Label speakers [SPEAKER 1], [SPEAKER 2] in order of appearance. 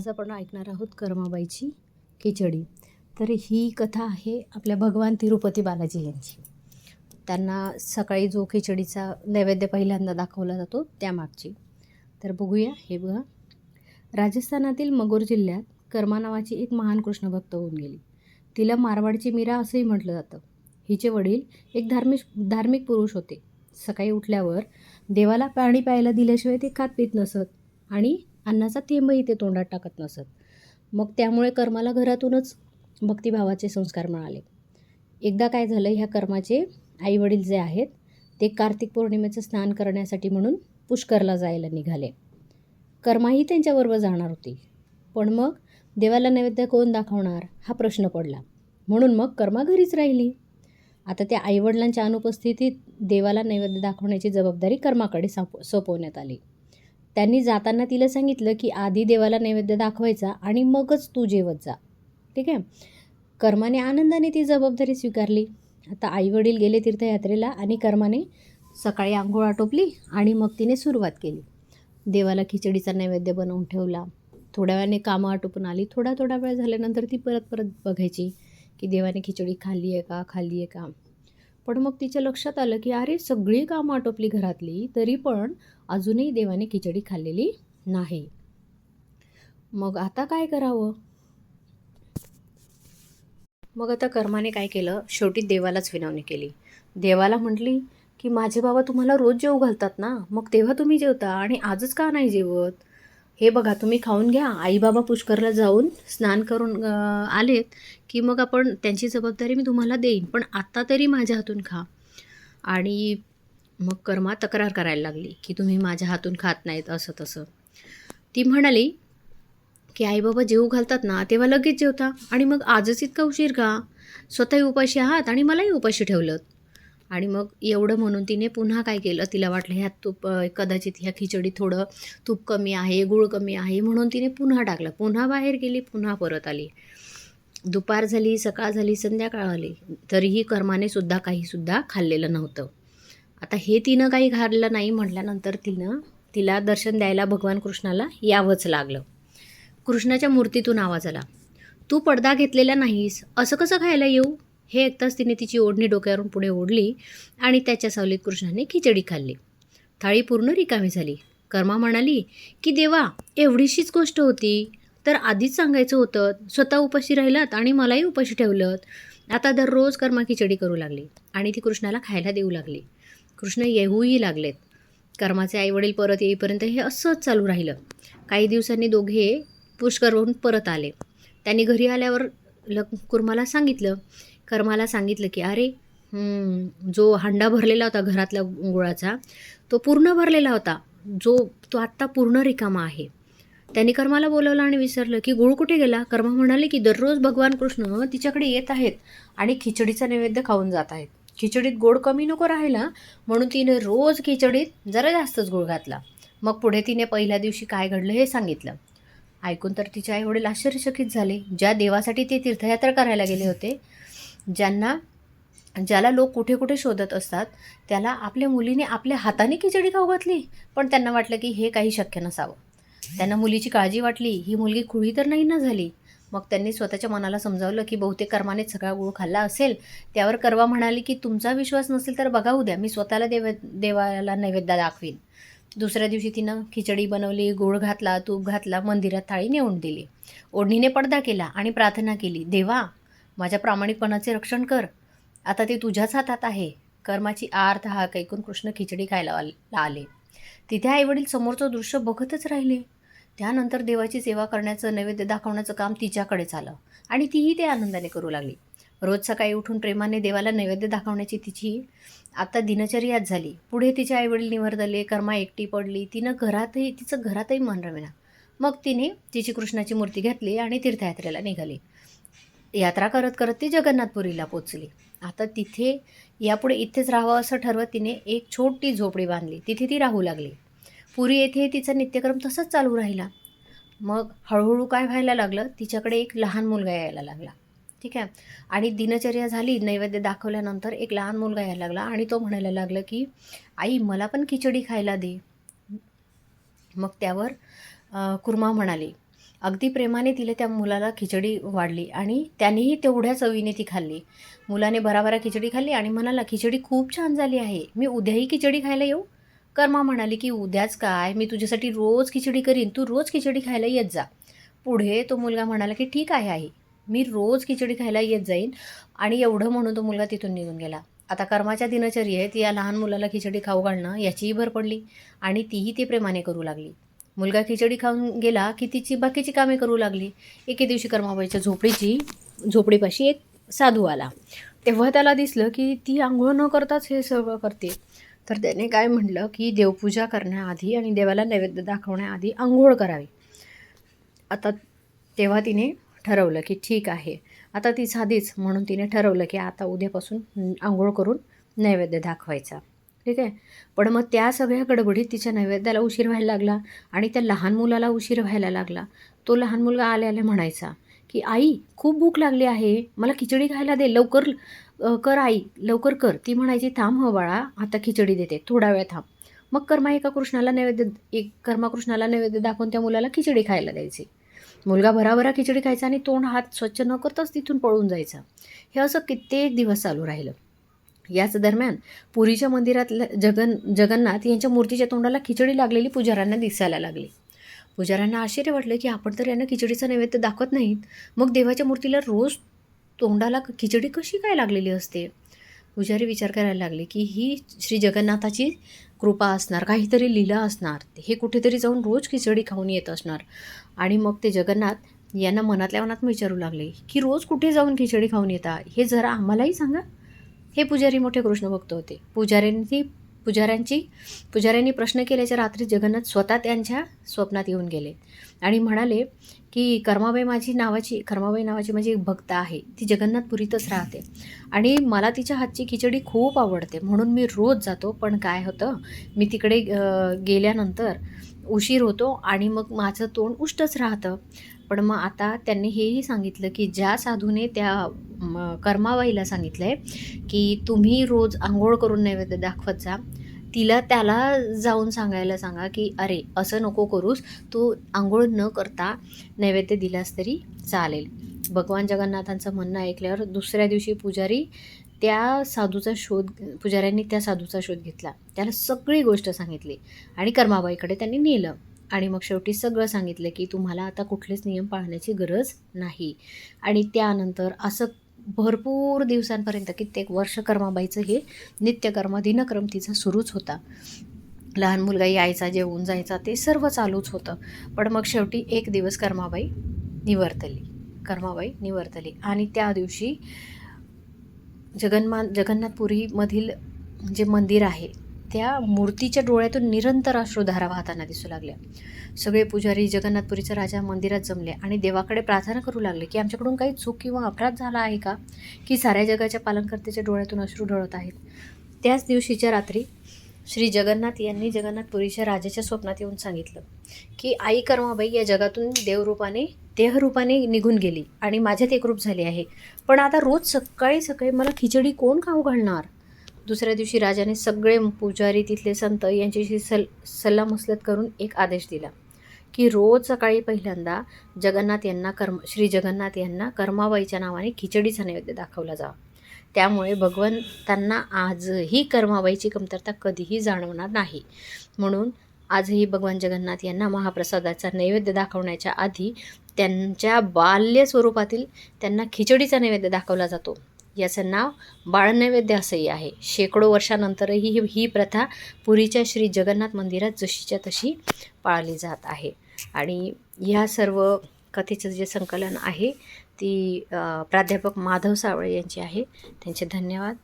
[SPEAKER 1] आज आपण ऐकणार आहोत कर्माबाईची खिचडी. तर ही कथा आहे आपल्या भगवान तिरुपती बालाजी यांची. त्यांना सकाळी जो खिचडीचा नैवेद्य पहिल्यांदा दाखवला जातो त्यामागची. तर बघूया हे बघा. राजस्थानातील मगोर जिल्ह्यात कर्मा नावाची एक महान कृष्णभक्त होऊन गेली. तिला मारवाडची मीरा असंही म्हटलं जातं. हिचे वडील एक धार्मिक धार्मिक पुरुष होते. सकाळी उठल्यावर देवाला पाणी प्यायला दिल्याशिवाय ते खात पित नसत आणि अन्नाचा थेंबही ते तोंडात टाकत नसत. मग त्यामुळे कर्माला घरातूनच भक्तिभावाचे संस्कार मिळाले. एकदा काय झालं ह्या कर्माचे आईवडील जे आहेत ते कार्तिक पौर्णिमेचं स्नान करण्यासाठी म्हणून पुष्करला जायला निघाले. कर्माही त्यांच्याबरोबर जाणार होती. पण मग देवाला नैवेद्य कोण दाखवणार हा प्रश्न पडला. म्हणून मग कर्मा घरीच राहिली. आता त्या आईवडिलांच्या अनुपस्थितीत देवाला नैवेद्य दाखवण्याची जबाबदारी कर्माकडे साप सोपवण्यात आली. त्यांनी जाताना तिला सांगितलं की आधी देवाला नैवेद्य दाखवायचा आणि मगच तू जेवत जा. ठीक आहे? कर्माने आनंदाने ती जबाबदारी स्वीकारली. आता आईवडील गेले तीर्थयात्रेला आणि कर्माने सकाळी आंघोळ आटोपली आणि मग तिने सुरुवात केली. देवाला खिचडीचा नैवेद्य बनवून ठेवला. थोड्या वेळाने कामं आटोपून आली. थोडा थोडा वेळ झाल्यानंतर ती परत परत बघायची की देवाने खिचडी खाल्ली आहे का? खाल्ली आहे का? पण मग तिच्या लक्षात आलं की अरे सगळी कामं आटोपली घरातली तरी पण अजूनही देवाने खिचडी खाल्लेली नाही. मग आता काय करावं? मग आता कर्माने काय केलं? शेवटी देवालाच विनवणी केली. देवाला म्हटली की माझे बाबा तुम्हाला रोज जेव घालतात ना? मग तेव्हा तुम्ही जेवता आणि आजच का नाही जेवत? हे बघा तुम्ही खाऊन घ्या. आईबाबा पुष्करला जाऊन स्नान करून आलेत की मग आपण त्यांची जबाबदारी मी तुम्हाला देईन पण आत्ता तरी माझ्या हातून खा. आणि मग कर्मा तक्रार करायला लागली की तुम्ही माझ्या हातून खात नाहीत असं तसं. ती म्हणाली की आईबाबा जेवू घालतात ना तेव्हा लगेच जेवता. आणि मग आजच इतका उशीर का? स्वतःही उपाशी आहात आणि मलाही उपाशी ठेवलं आणि मग एवढं म्हणून तिने पुन्हा काय केलं? तिला वाटलं ह्यात तूप कदाचित ह्या खिचडीत थोडं तूप कमी आहे गुळ कमी आहे म्हणून तिने पुन्हा टाकलं. पुन्हा बाहेर गेली पुन्हा परत आली. दुपार झाली सकाळ झाली संध्याकाळ आली तरीही कर्माने सुद्धा काहीसुद्धा खाल्लेलं नव्हतं. आता हे तिनं काही खाल्लं नाही म्हटल्यानंतर तिनं तिला दर्शन द्यायला भगवान कृष्णाला यावंच लागलं. कृष्णाच्या मूर्तीतून आवाज आला तू पडदा घेतलेला नाहीस असं कसं खायला येऊ? हे ऐकताच तिने तिची ओढणी डोक्यावरून पुढे ओढली आणि त्याच्या सावलीत कृष्णाने खिचडी खाल्ली. थाळी पूर्ण रिकामी झाली. कर्मा म्हणाली की देवा एवढीशीच गोष्ट होती. तर आधीच सांगायचं होतं स्वतः उपाशी राहिलात आणि मलाही उपाशी ठेवलं आता दररोज कर्मा खिचडी करू लागली आणि ती कृष्णाला खायला देऊ लागली. कृष्ण येऊही लागलेत. कर्माचे आईवडील परत येईपर्यंत हे असंच चालू राहिलं. काही दिवसांनी दोघे पुष्करवरून परत आले. त्यांनी घरी आल्यावर ल कुर्माला सांगितलं कर्माला सांगितलं की अरे जो हांडा भरलेला होता घरातल्या गुळाचा तो पूर्ण भरलेला होता. जो तो आत्ता पूर्ण रिकामा आहे. त्याने कर्माला बोलवलं आणि विसरलं की गुळ कुठे गेला? कर्मा म्हणाले की दररोज भगवान कृष्ण तिच्याकडे येत आहेत आणि खिचडीचा नैवेद्य खाऊन जात आहेत. खिचडीत गोड कमी नको राहिला म्हणून तिने रोज खिचडीत जरा जास्तच गुळ घातला. मग पुढे तिने पहिल्या दिवशी काय घडलं हे सांगितलं. ऐकून तर तिचे आईवडील आश्चर्यचकित झाले. ज्या देवासाठी ते तीर्थयात्रा करायला गेले होते ज्यांना ज्याला लोक कुठे कुठे शोधत असतात त्याला आपल्या मुलीने आपल्या हाताने खिचडी खाऊ घातली पण त्यांना वाटलं की हे काही शक्य नसावं. त्यांना मुलीची काळजी वाटली ही मुलगी खुळी तर नाही ना झाली. मग त्यांनी स्वतःच्या मनाला समजावलं की बहुतेक कर्माने सगळा गुळ खाल्ला असेल. त्यावर कर्वा म्हणाली की तुमचा विश्वास नसेल तर बघा उद्या मी स्वतःला देव देवाला नैवेद्य दाखवीन. दुसऱ्या दिवशी तिनं खिचडी बनवली गुळ घातला तूप घातला मंदिरात थाळी नेऊन दिली. ओढणीने पडदा केला आणि प्रार्थना केली देवा माझ्या प्रामाणिकपणाचे रक्षण कर. आता ते तुझ्याच हातात आहे. कर्माची आर्थ हाक ऐकून कृष्ण खिचडी खायला आले तिथे आईवडील समोरचं दृश्य बघतच राहिले. त्यानंतर देवाची सेवा करण्याचं नैवेद्य दाखवण्याचं काम तिच्याकडेच आलं आणि तीही ते आनंदाने करू लागली. रोज सकाळी उठून प्रेमाने देवाला नैवेद्य दाखवण्याची तिची आता दिनचर्याच झाली. पुढे तिचे आईवडील निवर्दले कर्मा एकटी पडली तिनं घरातही तिचं घरातही मन रमेना मग तिने तिची कृष्णाची मूर्ती घेतली आणि तीर्थयात्रेला निघाली. यात्रा करत करत ती जगन्नाथपुरीला पोचली. आता तिथे यापुढे इथेच राहावं असं ठरवत तिने एक छोटी झोपडी बांधली. तिथे ती राहू लागली. पुरी येथे तिचा नित्यक्रम तसंच चालू राहिला. मग हळूहळू काय व्हायला लागलं? तिच्याकडे एक लहान मुलगा यायला लागला. ठीक आहे? आणि दिनचर्या झाली नैवेद्य दाखवल्यानंतर एक लहान मुलगा यायला लागला आणि तो म्हणायला लागला की आई मला पण खिचडी खायला दे. मग त्यावर कुर्मा म्हणाली. अगदी प्रेमाने तिला त्या मुलाला खिचडी वाढली आणि त्यानेही तेवढ्या चवीने ती खाल्ली. मुलाने भराभरा खिचडी खाल्ली आणि म्हणाला खिचडी खूप छान झाली आहे. मी उद्याही खिचडी खायला येऊ? कर्मा म्हणाली की उद्याच काय? मी तुझ्यासाठी रोज खिचडी करीन. तू रोज खिचडी खायला येत जा. पुढे तो मुलगा म्हणाला की ठीक आहे आई. मी रोज खिचडी खायला येत जाईन. आणि एवढं म्हणून तो मुलगा तिथून निघून गेला. आता कर्माच्या दिनचर्येत या लहान मुलाला खिचडी खाऊ घालणं याचीही भर पडली आणि तीही ते प्रेमाने करू लागली. मुलगा खिचडी खाऊन गेला की तिची बाकीची कामे करू लागली. एके दिवशी कर्माबाईच्या झोपडीची झोपडीपाशी एक साधू आला. तेव्हा त्याला दिसलं की ती आंघोळ न करताच हे सर्व करते. तर त्याने काय म्हटलं की देवपूजा करण्याआधी आणि देवाला नैवेद्य दाखवण्याआधी आंघोळ करावी. आता तेव्हा तिने ठरवलं की ठीक आहे. आता ती साधीच म्हणून तिने ठरवलं की आता उद्यापासून आंघोळ करून नैवेद्य दाखवायचा. ठीक आहे. पण मग त्या सगळ्या गडबडीत तिच्या नैवेद्याला उशीर व्हायला लागला आणि त्या लहान मुलाला उशीर व्हायला लागला. तो लहान मुलगा आल्या आल्या म्हणायचा की आई खूप भूक लागली आहे. मला खिचडी खायला दे. लवकर कर आई. लवकर कर. ती म्हणायची थांब हो बाळा. आता खिचडी देते. थोडा वेळ थांब. मग कर्मा एका कृष्णाला नैवेद्य एक कर्मा कृष्णाला नैवेद्य दाखवून त्या मुलाला खिचडी खायला द्यायची. मुलगा भराभरा खिचडी खायचा आणि तोंड हात स्वच्छ न करताच तिथून पळून जायचा. हे असं कित्येक दिवस चालू राहिलं. याच दरम्यान पुरीच्या मंदिरातल्या जगन जगन्नाथ यांच्या मूर्तीच्या तोंडाला खिचडी लागलेली पुजाऱ्यांना दिसायला लागली. पुजाऱ्यांना आश्चर्य वाटलं की आपण तर यांना खिचडीचं नैवेद्य दाखवत नाहीत. मग देवाच्या मूर्तीला रोज तोंडाला खिचडी कशी काय लागलेली असते? पुजारी विचार करायला लागले की ही श्री जगन्नाथाची कृपा असणार काहीतरी लीला असणार. हे कुठेतरी जाऊन रोज खिचडी खाऊन येत असणार. आणि मग ते जगन्नाथ यांना मनातल्या मनात विचारू लागले की रोज कुठे जाऊन खिचडी खाऊन येता? हे जरा आम्हालाही सांगा. हे पुजारी मोठे कृष्णभक्त होते. पुजाऱ्यांनी पुजाऱ्यांची पुजाऱ्यांनी प्रश्न केल्याच्या रात्री जगन्नाथ स्वतः त्यांच्या स्वप्नात येऊन गेले. आणि म्हणाले की कर्माबाई माझी नावाची कर्माबाई नावाची माझी एक भक्त आहे. ती जगन्नाथपुरीतच राहते. आणि मला तिच्या हातची खिचडी खूप आवडते. म्हणून मी रोज जातो. पण काय होतं? मी तिकडे गेल्यानंतर उशीर होतो आणि मग माझं तोंड उष्टच राहतं. पण मग आता त्यांनी हेही सांगितलं की ज्या साधूने त्या कर्माबाईला सांगितलं आहे की तुम्ही रोज आंघोळ करून नैवेद्य दाखवत जा. तिला त्याला जाऊन सांगायला सांगा की अरे असं नको करूस. तू आंघोळ न करता नैवेद्य दिलास तरी चालेल. भगवान जगन्नाथांचं म्हणणं ऐकल्यावर दुसऱ्या दिवशी पुजारी त्या साधूचा शोध पुजाऱ्यांनी त्या साधूचा शोध घेतला. त्याला सगळी गोष्ट सांगितली आणि कर्माबाईकडे त्यांनी नेलं. आणि मग शेवटी सगळं सांगितलं की तुम्हाला आता कुठलेच नियम पाळण्याची गरज नाही. आणि त्यानंतर असं भरपूर दिवसांपर्यंत कित्येक वर्ष कर्माबाईचं हे नित्यकर्म दिनक्रम तिचा सुरूच होता. लहान मुलगा यायचा जेवून जायचा ते सर्व चालूच होतं. पण मग शेवटी एक दिवस कर्माबाई निवर्तली. कर्माबाई निवर्तली. आणि त्या दिवशी जगन्मा जगन्नाथपुरीमधील जे मंदिर आहे त्या मूर्तीच्या डोळ्यातून निरंतर अश्रुधारा वाहताना दिसू लागल्या. सगळे पुजारी जगन्नाथपुरीचा राजा मंदिरात जमले आणि देवाकडे प्रार्थना करू लागले की आमच्याकडून काही चूक किंवा अपराध झाला आहे का? की साऱ्या जगाच्या पालनकर्त्याच्या डोळ्यातून अश्रू ढळत आहेत? त्याच दिवशीच्या रात्री श्री जगन्नाथ यांनी जगन्नाथपुरीच्या राजाच्या स्वप्नात येऊन सांगितलं की आई कर्माबाई या जगातून देवरूपाने देहरूपाने निघून गेली आणि माझ्यात एकरूप झाले आहे. पण आता रोज सकाळी सकाळी मला खिचडी कोण खाऊ घालणार? दुसऱ्या दिवशी राजाने सगळे पुजारी तिथले संत यांच्याशी सल सल्लामसलत करून एक आदेश दिला की रोज सकाळी पहिल्यांदा जगन्नाथ यांना कर्म श्री जगन्नाथ यांना कर्माबाईच्या नावाने खिचडीचा नैवेद्य दाखवला जावा त्यामुळे भगवंतांना आजही कर्माबाईची कमतरता कधीही जाणवणार नाही. म्हणून आजही भगवान जगन्नाथ यांना महाप्रसादाचा नैवेद्य दाखवण्याच्या आधी त्यांच्या बाल्य स्वरूपातील त्यांना खिचडीचा नैवेद्य दाखवला जातो. याचं नाव बाळनैवेद्य असंही आहे. शेकडो वर्षानंतरही ही ही प्रथा पुरीच्या श्री जगन्नाथ मंदिरात जशीच्या तशी पाळली जात आहे. आणि ह्या सर्व कथेचं जे संकलन आहे ती प्राध्यापक माधव सावळे यांची आहे. त्यांचे धन्यवाद.